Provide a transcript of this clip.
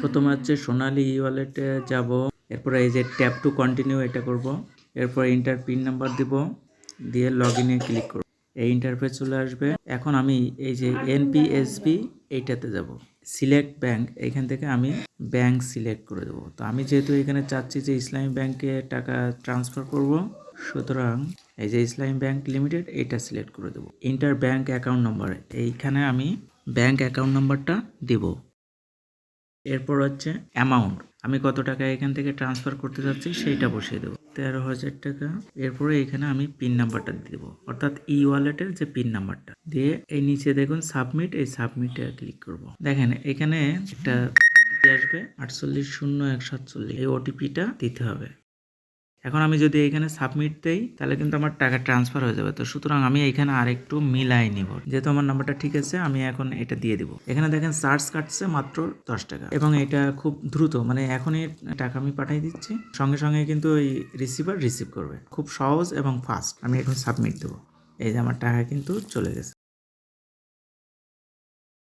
প্রথমে হচ্ছে সোনালি ই ওয়ালেটে যাব। এরপরে এই যে ট্যাপ টু কন্টিনিউ এটা করব। এরপর ইন্টার পিন নাম্বার দিব। দিয়ে লগ ইনে ক্লিক করব। এই ইন্টারফেস চলে আসবে। এখন আমি এই যে এনপিএসবি এইটাতে যাব। Select bank. এখান থেকে আমি ব্যাংক সিলেক্ট করে দেবো। তো আমি যেহেতু এখানে চাচ্ছি যে ইসলামী ব্যাংকে টাকা ট্রান্সফার করব, সুতরাং এই যে ইসলামী ব্যাংক লিমিটেড এটা সিলেক্ট করে দেবো। Inter bank account number. এইখানে আমি ব্যাংক অ্যাকাউন্ট নাম্বারটা দিব। এরপর হচ্ছে অ্যামাউন্ট আমি কত টাকা এখান থেকে ট্রান্সফার করতে চাচ্ছি সেইটা বসিয়ে দেবো। তেরো হাজার টাকা। এরপরে এখানে আমি পিন নাম্বারটা দেবো। অর্থাৎ ই ওয়ালেটের যে পিন নাম্বারটা দিয়ে এই নিচে দেখুন সাবমিট এই সাবমিটে ক্লিক করব। দেখেন, এখানে একটা আসবে আটচল্লিশ শূন্য এক সাতচল্লিশ। এই ওটিপিটা দিতে হবে। এখন আমি যদি এখানে সাবমিট দেই, তাহলে কিন্তু আমার টাকা ট্রান্সফার হয়ে যাবে। তো সুতরাং আমি এখানে আরেকটু মিলাই নিব। যেহেতু আমার নাম্বারটা ঠিক আছে, আমি এখন এটা দিয়ে দিব। এখানে দেখেন চার্জ কাটছে মাত্র দশ টাকা। এবং এটা খুব দ্রুত মানে এখনই টাকা আমি পাঠিয়ে দিচ্ছি। সঙ্গে সঙ্গে কিন্তু ওই রিসিভার রিসিভ করবে। খুব সহজ এবং ফাস্ট আমি এখন সাবমিট দেবো। এই যে আমার টাকা কিন্তু চলে গেছে।